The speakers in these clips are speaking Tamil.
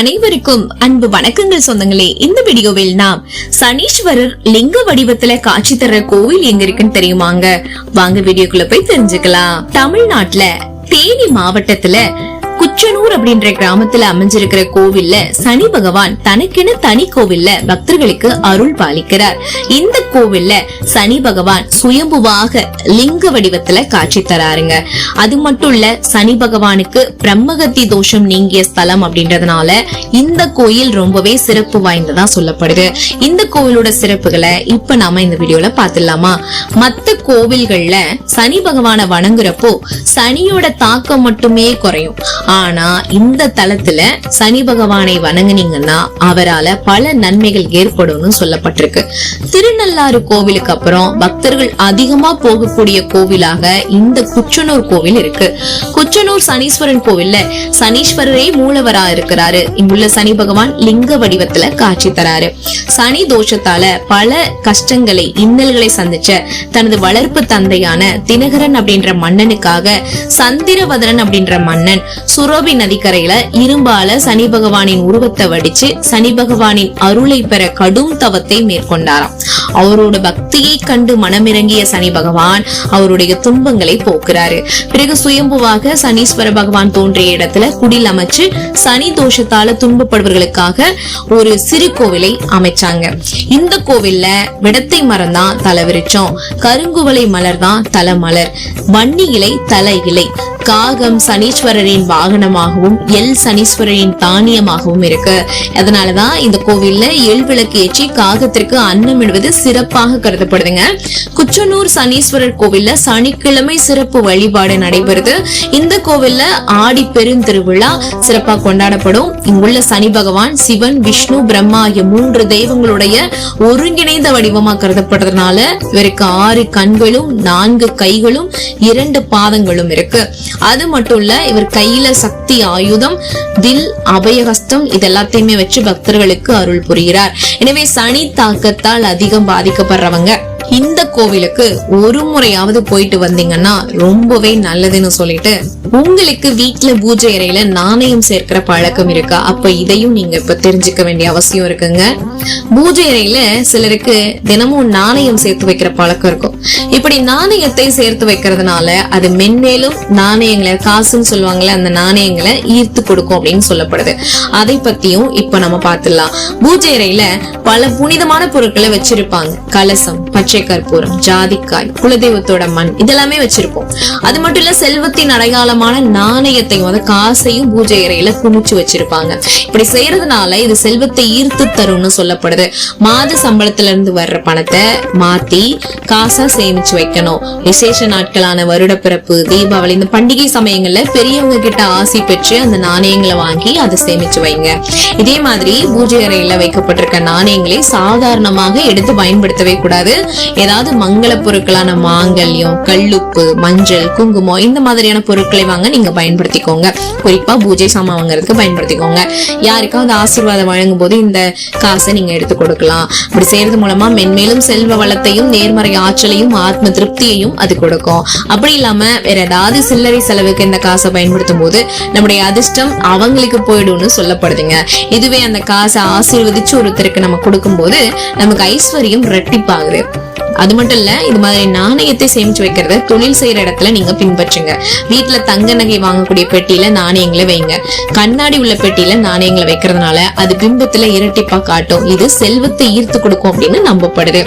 அனைவருக்கும் அன்பு வணக்கங்கள் சொந்தங்களே. இந்த வீடியோவில் நாம் சனீஸ்வரர் லிங்க வடிவத்துல காட்சி தர்ற கோவில் எங்க இருக்குன்னு தெரியுமாங்க? வாங்க வீடியோக்குள்ள போய் தெரிஞ்சுக்கலாம். தமிழ்நாட்டுல தேனி மாவட்டத்துல குச்சனூர் அப்படின்ற கிராமத்துல அமைஞ்சிருக்கிற கோவில்ல சனி பகவான் தனக்கென தனி கோவில்ல பக்தர்களுக்கு அருள் பாலிக்கிறார். இந்த கோவில்ல சனி பகவான் சுயம்புவாக லிங்க வடிவத்துல காட்சி தராருங்க. அது மட்டும் இல்ல சனி பகவானுக்கு பிரம்மகத்தி தோஷம் நீங்கிய ஸ்தலம் அப்படின்றதுனால இந்த கோயில் ரொம்பவே சிறப்பு வாய்ந்ததா சொல்லப்படுது. இந்த கோவிலோட சிறப்புகளை இப்ப நாம இந்த வீடியோல பாத்துடலாமா மத்த கோவில்கள்ல சனி பகவானை வணங்குறப்போ சனியோட தாக்கம் மட்டுமே குறையும். ஆனா இந்த தளத்துல சனி பகவானை வணங்குனீங்கன்னா அவரால பல நன்மைகள் ஏற்படும்னு சொல்லப்பட்டிருக்கு. திருநள்ளாறு கோவிலுக்கு அப்புறம் பக்தர்கள் அதிகமா போகக்கூடிய கோவிலாக இந்த குச்சனூர் கோவில் இருக்கு. குச்சனூர் சனீஸ்வரன் கோவில்ல சனீஸ்வரரே மூலவரா இருக்கிறாரு. இங்குள்ள சனி பகவான் லிங்க வடிவத்துல காட்சி தராரு. சனி தோஷத்தால பல கஷ்டங்களை இன்னல்களை சந்திச்ச தனது வளர்ப்பு தந்தையான தினகரன் அப்படின்ற மன்னனுக்காக சந்திரவதனன் அப்படின்ற மன்னன் சுரபி நதிக்கரையில இரும்பால சனி பகவானின் உருவத்தை வடிச்சு சனி பகவானின் அருளை பெற கடும் தவத்தை மேற்கொண்டாராம். அவரோட பக்தியை கண்டு மனமிறங்கிய சனி பகவான் அவருடைய துன்பங்களை போக்குறாரு. பிறகு சுயம்புவாக சனீஸ்வர பகவான் தோன்றிய இடத்துல குடில் அமைச்சு சனி தோஷத்தால துன்பப்படுவர்களுக்காக ஒரு சிறு கோவிலை அமைச்சாங்க. இந்த கோவில்ல விடத்தை மரம் தான் தலை விரிச்சோம் மலர் தான் தலை மலர் வன்னி இலை தலை இலை. காகம் சனீஸ்வரரின் வாகனமாகவும் எல் சனீஸ்வரரின் தானியமாகவும் இருக்கு. அதனாலதான் இந்த கோவில்ல எல் விளக்கு ஏற்றி காகத்திற்கு அன்னம் இடுவது சிறப்பாக கருதப்படுதுங்க. குச்சனூர் சனீஸ்வரர் கோவில்ல சனிக்கிழமை சிறப்பு வழிபாடு நடைபெறுது. இந்த கோவில்ல ஆடி பெருந்திருவிழா சிறப்பா கொண்டாடப்படும். இங்குள்ள சனி பகவான் சிவன் விஷ்ணு பிரம்மா ஆகிய மூன்று தெய்வங்களுடைய ஒருங்கிணைந்த வடிவமா கருதப்படுறதுனால இவருக்கு ஆறு கண்களும் நான்கு கைகளும் இரண்டு பாதங்களும் இருக்கு. அது மட்டும் இல்ல இவர் கையில சக்தி ஆயுதம் தில் அபயஹஸ்தம் இது எல்லாத்தையுமே வச்சு பக்தர்களுக்கு அருள் புரிகிறார். எனவே சனி தாக்கத்தால் அதிகம் பாதிக்கப்படுறவங்க. இந்த கோவிலுக்கு ஒரு முறையாவது போயிட்டு வந்தீங்கன்னா ரொம்பவே நல்லதுன்னு சொல்லிட்டு உங்களுக்கு வீட்டுல பூஜை அறையில நாணயம் சேர்க்கிற பழக்கம் இருக்கா? அப்ப இதையும் நீங்க இப்ப தெரிஞ்சுக்க வேண்டிய அவசியம் இருக்குங்க. பூஜை அறையில சிலருக்கு தினமும் நாணயம் சேர்த்து வைக்கிற பழக்கம் இருக்கும். இப்படி நாணயத்தை சேர்த்து வைக்கிறதுனால அது மென்மேலும் நாணயங்களை காசுன்னு சொல்லுவாங்கல்ல அந்த நாணயங்களை ஈர்த்து கொடுக்கும் அப்படின்னு சொல்லப்படுது. அதை பத்தியும் இப்ப நம்ம பார்த்துடலாம். பூஜை அறையில பல புனிதமான பொருட்களை வச்சிருப்பாங்க. கலசம் பச்சை பச்சை கற்பூரம் ஜாதிக்காய் குலதெய்வத்தோட மண் இதெல்லாமே வச்சிருப்போம். அது மட்டும் இல்ல செல்வத்தின் அடையாளமான நாணயத்தையும் அதாவது காசையும் பூஜை அறையில குமிச்சு வச்சிருப்பாங்க. இப்படி செய்யறதுனால இது செல்வத்தை ஈர்த்து தரும்னு சொல்லப்படுது. மாத சம்பளத்துல இருந்து வர்ற பணத்தை மாத்தி காசா சேமிச்சு வைக்கணும். விசேஷ நாட்களான வருடப்பிறப்பு தீபாவளி இந்த பண்டிகை சமயங்கள்ல பெரியவங்க கிட்ட ஆசி பெற்று அந்த நாணயங்களை வாங்கி அதை சேமிச்சு வைங்க. இதே மாதிரி பூஜை அறையில வைக்கப்பட்டிருக்க நாணயங்களை சாதாரணமாக எடுத்து பயன்படுத்தவே கூடாது. ஏதாவது மங்கள பொருட்களான மாங்கல்யம் கல்லுப்பு மஞ்சள் குங்குமம் இந்த மாதிரியான பொருட்களை வாங்க நீங்க பயன்படுத்திக்கோங்க. குறிப்பா பூஜை சாமான் வாங்குறதுக்கு பயன்படுத்திக்கோங்க. யாருக்காவது ஆசீர்வாதம் வழங்கும் போது இந்த காசை நீங்க எடுத்து கொடுக்கலாம். அப்படி செய்யறது மூலமா மென்மேலும் செல்வ வளத்தையும் நேர்மறை ஆற்றலையும் ஆத்ம திருப்தியையும் அது கொடுக்கும். அப்படி இல்லாம வேற ஏதாவது சில்லறை செலவுக்கு இந்த காசை பயன்படுத்தும் போது நம்முடைய அதிர்ஷ்டம் அவங்களுக்கு போயிடும்னு சொல்லப்படுதுங்க. இதுவே அந்த காசை ஆசீர்வதிச்சு ஒருத்தருக்கு நம்ம கொடுக்கும்போது நமக்கு ஐஸ்வர்யம் ரெட்டிப்பாகுது அது மட்டும் இல்ல இது மாதிரி நாணயத்தை சேமிச்சு வைக்கிறத தொழில் செய்யற இடத்துல நீங்க பின்பற்றுங்க. வீட்டுல தங்க நகை வாங்கக்கூடிய பெட்டியில நாணயங்களை வைங்க. கண்ணாடி உள்ள பெட்டியில நாணயங்களை வைக்கிறதுனால அது பிம்பத்துல இரட்டிப்பா காட்டும். இது செல்வத்தை ஈர்த்து கொடுக்கும் அப்படின்னு நம்பப்படுது.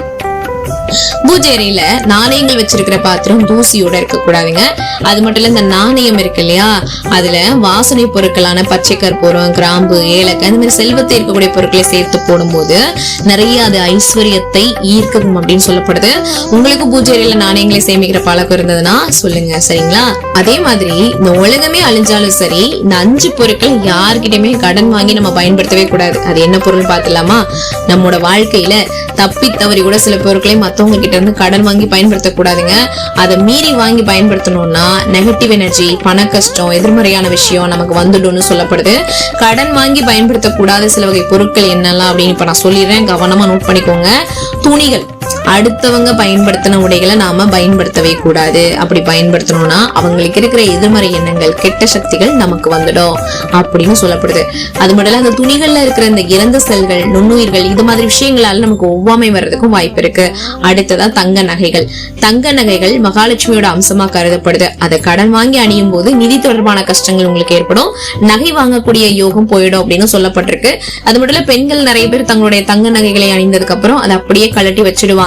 பூஜை அறையில நாணயங்கள் வச்சிருக்கிற பாத்திரம் தூசியோட இருக்க கூடாதுங்க அது மட்டும் இல்ல இந்த நாணயம் இருக்கு இல்லையா? அதுல வாசனை பொருட்களான பச்சை கற்பூரம் கிராம்பு ஏலக்காய் இந்த மாதிரி செல்வத்தை இருக்கக்கூடிய பொருட்களை சேர்த்து போடும்போது நிறைய அது ஐஸ்வர்யத்தை ஈர்க்கும் அப்படின்னு சொல்லப்படுது. உங்களுக்கு பூஜை அறையில நாணயங்களை சேமிக்கிற பழக்கம் இருந்ததுன்னா சொல்லுங்க சரிங்களா? அதே மாதிரி இந்த உலகமே அழிஞ்சாலும் சரி இந்த அஞ்சு பொருட்கள் யார்கிட்டயுமே கடன் வாங்கி நம்ம பயன்படுத்தவே கூடாது. அது என்ன பொருள் பார்த்துலாமா நம்மோட வாழ்க்கையில தப்பி தவறி கூட சில பொருட்களை மத்தவங்க கிட்ட இருந்து கடன் வாங்கி பயன்படுத்தக்கூடாதுங்க அதை மீறி வாங்கி பயன்படுத்தணும்னா நெகட்டிவ் எனர்ஜி பண கஷ்டம் எதிர்மறையான விஷயம் நமக்கு வந்துடும்னு சொல்லப்படுது. கடன் வாங்கி பயன்படுத்தக்கூடாத சில வகை பொருட்கள் என்னெல்லாம் அப்படின்னு இப்ப நான் சொல்லிடுறேன். கவனமா நோட் பண்ணிக்கோங்க. துணிகள். அடுத்தவங்க பயன்படுத்தின உடைகளை நாம பயன்படுத்தவே கூடாது. அப்படி பயன்படுத்தணும்னா அவங்களுக்கு இருக்கிற எதிர்மறை எண்ணங்கள் கெட்ட சக்திகள் நமக்கு வந்துடும் அப்படின்னு சொல்லப்படுது. அது மட்டும் இல்ல அந்த துணிகள்ல இருக்கிற இந்த இறந்த செல்கள் நுண்ணுயிர்கள் இது மாதிரி விஷயங்களால நமக்கு ஒவ்வாமை வர்றதுக்கும் வாய்ப்பு இருக்கு. அடுத்ததா தங்க நகைகள். தங்க நகைகள் மகாலட்சுமியோட அம்சமா கருதப்படுது. அதை கடன் வாங்கி அணியும் போது நிதி தொடர்பான கஷ்டங்கள் உங்களுக்கு ஏற்படும். நகை வாங்கக்கூடிய யோகம் போயிடும் அப்படின்னு சொல்லப்பட்டிருக்கு. அது மட்டும் இல்ல பெண்கள் நிறைய பேர் தங்களுடைய தங்க நகைகளை அணிந்ததுக்கு அப்புறம் அதை அப்படியே கழட்டி வச்சிடுவாங்க.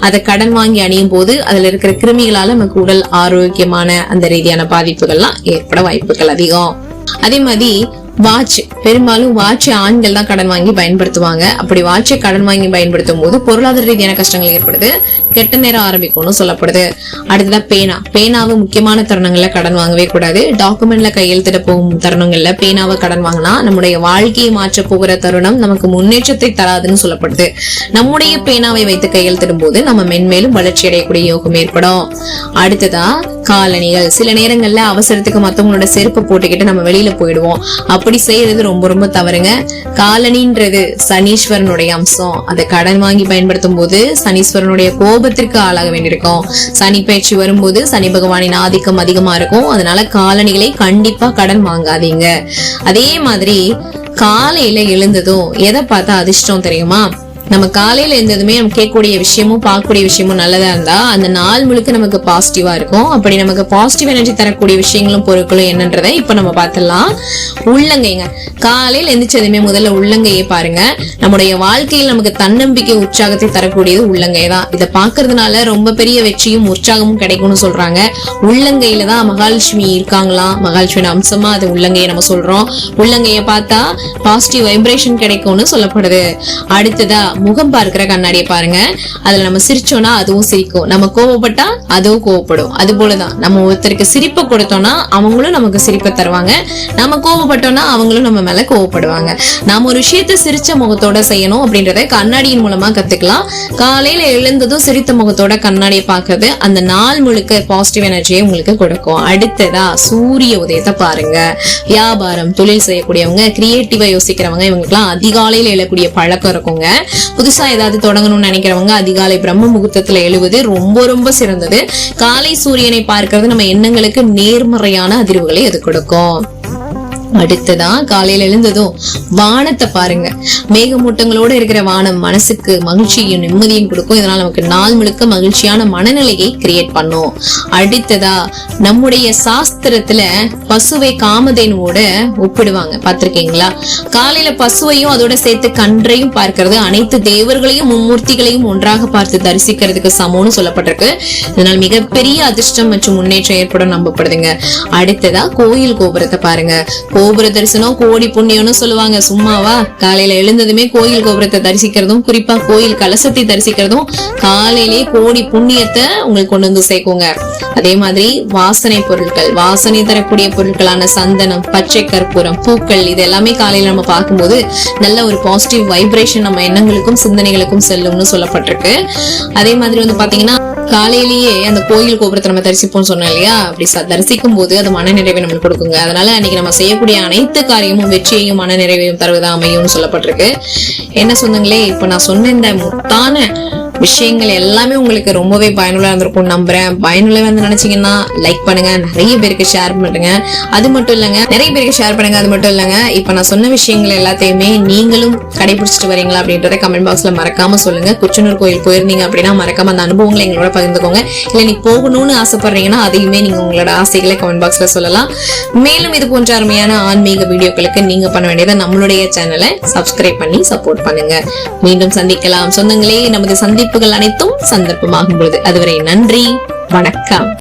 அதை கடன் வாங்கி அணியும் போது அதுல இருக்கிற கிருமிகளால நமக்கு உடல் ஆரோக்கியமான அந்த ரீதியான பாதிப்புகள்லாம் ஏற்பட வாய்ப்புகள் அதிகம். அதே மாதிரி வாட்ச் பெரும்பாலும் வாட்ச் ஆண்கள் தான் கடன் வாங்கி பயன்படுத்துவாங்க. அப்படி வாட்சை கடன் வாங்கி பயன்படுத்தும் போது பொருளாதார ரீதியான கஷ்டங்கள் ஏற்படுது. கெட்ட நேரம் ஆரம்பிக்கும்னு சொல்லப்படுது. அடுத்ததா பேனா. பேனாவை முக்கியமான தருணங்கள்ல கடன் வாங்கவே கூடாது. டாக்குமெண்ட்ல கையெழுத்திட போகும் தருணங்கள்ல பேனாவை கடன் வாங்கினா நம்முடைய வாழ்க்கையை மாற்ற போகிற தருணம் நமக்கு முன்னேற்றத்தை தராதுன்னு சொல்லப்படுது. நம்முடைய பேனாவை வைத்து கையெழுத்திடும் போது நம்ம மென்மேலும் வளர்ச்சி அடையக்கூடிய யோகம் ஏற்படும். அடுத்ததா காலணிகள். சில நேரங்கள்ல அவசரத்துக்கு மத்தவங்களோட செருப்பை போட்டுக்கிட்டு நம்ம வெளியில போயிடுவோம். அப்படி செய்யறது ரொம்ப ரொம்ப தவறுங்க. காலணின்றது சனீஸ்வரனுடைய அம்சம். அதை கடன் வாங்கி பயன்படுத்தும் போது சனீஸ்வரனுடைய கோபத்திற்கு ஆளாக வேண்டியிருக்கும். சனி பயிற்சி வரும்போது சனி பகவானின் ஆதிக்கம் அதிகமா இருக்கும். அதனால காலணிகளை கண்டிப்பா கடன் வாங்காதீங்க. அதே மாதிரி காலையில எழுந்ததும் எதை பார்த்தா அதிர்ஷ்டம் தெரியுமா? நம்ம காலையில இருந்ததுமே நம்ம கேட்கக்கூடிய விஷயமும் பார்க்கக்கூடிய விஷயமும் நல்லதா இருந்தா அந்த நாள் முழுக்க நமக்கு பாசிட்டிவா இருக்கும். அப்படி நமக்கு பாசிட்டிவ் எனர்ஜி தரக்கூடிய விஷயங்களும் பொருட்களும் என்னன்றதை இப்ப நம்ம பார்த்துடலாம். உள்ளங்கைங்க. காலையில எந்திரிச்சதுமே முதல்ல உள்ளங்கையை பாருங்க. நம்முடைய வாழ்க்கையில் நமக்கு தன்னம்பிக்கை உற்சாகத்தை தரக்கூடியது உள்ளங்கை தான். இதை பாக்குறதுனால ரொம்ப பெரிய வெற்றியும் உற்சாகமும் கிடைக்கும்னு சொல்றாங்க. உள்ளங்கையில தான் மகாலட்சுமி இருக்காங்களாம் மகாலட்சுமி அம்சமா அது உள்ளங்கையை நம்ம சொல்றோம். உள்ளங்கையை பார்த்தா பாசிட்டிவ் வைப்ரேஷன் கிடைக்கும்னு சொல்லப்படுது. அடுத்ததா முகம் பார்க்கிற கண்ணாடியை பாருங்க. அதுல நம்ம சிரிச்சோம்னா அதுவும் சிரிக்கும். நம்ம கோவப்பட்டா அதுவும் கோவப்படும். அது போலதான். நம்ம ஒருத்தருக்கு சிரிப்பை கொடுத்தோம்னா அவங்களும் நமக்கு சிரிப்பை தருவாங்க. நம்ம கோவப்பட்டோம்னா அவங்களும் நம்ம மேல கோவப்படுவாங்க. நாம ஒரு விஷயத்த சிரிச்ச முகத்தோட செய்யணும் அப்படின்றத கண்ணாடியின் மூலமா கத்துக்கலாம். காலையில எழுந்ததும் சிரித்த முகத்தோட கண்ணாடியை பார்க்கறது அந்த நாள் முழுக்க பாசிட்டிவ் எனர்ஜியை உங்களுக்கு கொடுக்கும். அடுத்ததா சூரிய உதயத்தை பாருங்க. வியாபாரம் தொழில் செய்யக்கூடியவங்க கிரியேட்டிவா யோசிக்கிறவங்க இவங்களுக்குலாம் அதிகாலையில எழக்கூடிய பழக்கம் இருக்குங்க. புதுசா ஏதாவது தொடங்கணும்னு நினைக்கிறவங்க அதிகாலை பிரம்ம முகூர்த்தத்துல எழுவது ரொம்ப ரொம்ப சிறந்தது. காலை சூரியனை பார்க்கிறது நம்ம எண்ணங்களுக்கு நேர்மறையான அதிர்வுகளை அது கொடுக்கும். அடுத்ததா காலையில எழுந்ததும் வானத்தை பாருங்க. மேகமூட்டங்களோட இருக்கிற வானம் மனசுக்கு மகிழ்ச்சியும் நிம்மதியும் கொடுக்கும். இதனால நமக்கு நாள் முழுக்க மகிழ்ச்சியான மனநிலையை கிரியேட் பண்ணும். அடுத்ததா நம்முடைய சாஸ்திரத்துல பசுவை காமதேனுவோட ஒப்பிடுவாங்க. பார்த்திருக்கீங்களா? காலையில பசுவையும் அதோட சேர்த்து கன்றையும் பார்க்கிறது அனைத்து தேவர்களையும் மும்மூர்த்திகளையும் ஒன்றாக பார்த்து தரிசிக்கிறதுக்கு சமம்னு சொல்லப்பட்டிருக்கு. இதனால் மிகப்பெரிய அதிர்ஷ்டம் மற்றும் முன்னேற்றம் ஏற்படும் நம்பப்படுதுங்க. அடுத்ததா கோயில் கோபுரத்தை பாருங்க. கோபுர தரிசனம் கோடி புண்ணியம்னு சொல்லுவாங்க. சும்மாவா? காலையில எழுந்ததுமே கோயில் கோபுரத்தை தரிசிக்கிறதும் குறிப்பா கோயில் கலசத்தை தரிசிக்கிறதும் காலையிலேயே கோடி புண்ணியத்தை உங்களுக்கு கொண்டு வந்து சேர்க்குங்க. அதே மாதிரி வாசனை பொருட்கள் வாசனை தரக்கூடிய பொருட்களான சந்தனம் பச்சை கற்பூரம் பூக்கள் இது எல்லாமே காலையில நம்ம பார்க்கும்போது நல்ல ஒரு பாசிட்டிவ் வைப்ரேஷன் நம்ம எண்ணங்களுக்கும் சிந்தனைகளுக்கும் செல்லும்னு சொல்லப்பட்டிருக்கு. அதே மாதிரி வந்து பாத்தீங்கன்னா காலையிலேயே அந்த கோயில் கோபுரத்தை நம்ம தரிசிப்போம்னு சொன்னோம் இல்லையா? அப்படி தரிசிக்கும் போது அது மனநிறைவை நம்மளுக்கு கொடுக்குங்க. அதனால அன்னைக்கு நம்ம செய்யக்கூடிய அனைத்து காரியமும் வெற்றியையும் மனநிறைவையும் தருவதா அமையும்னு சொல்லப்பட்டிருக்கு. என்ன சொன்னங்களே? இப்ப நான் சொன்ன இந்த முத்தான விஷயங்கள் எல்லாமே உங்களுக்கு ரொம்பவே பயனுள்ளா இருந்திருக்கும் நம்புறேன். பயனுள்ள வந்து நினைச்சீங்கன்னா லைக் பண்ணுங்க. நிறைய பேருக்கு ஷேர் பண்ணுங்க. அது மட்டும் இல்லைங்க நிறைய பேருக்கு ஷேர் பண்ணுங்க. அது மட்டும் இல்லைங்க இப்ப நான் சொன்ன விஷயங்கள் எல்லாத்தையுமே நீங்களும் கடைபிடிச்சிட்டு வரீங்களா அப்படின்றத கமெண்ட் பாக்ஸ்ல மறக்காம சொல்லுங்க. குச்சனூர் கோயில் போயிருந்தீங்க அப்படின்னா மறக்காம அந்த அனுபவங்களை எங்களோட பகிர்ந்துக்கோங்க. இல்ல நீ போகணும்னு ஆசைப்படுறீங்கன்னா அதையுமே நீங்க உங்களோட ஆசைகளை கமெண்ட் பாக்ஸ்ல சொல்லலாம். மேலும் இது போன்ற அருமையான ஆன்மீக வீடியோக்களுக்கு நீங்க பண்ண வேண்டியதை நம்மளுடைய சேனலை சப்ஸ்கிரைப் பண்ணி சப்போர்ட் பண்ணுங்க. மீண்டும் சந்திக்கலாம். சொந்தங்களே நமது சந்திப்புகள் அனைத்தும் சந்தர்ப்பமாகும் பொழுது. அதுவரை நன்றி. வணக்கம்.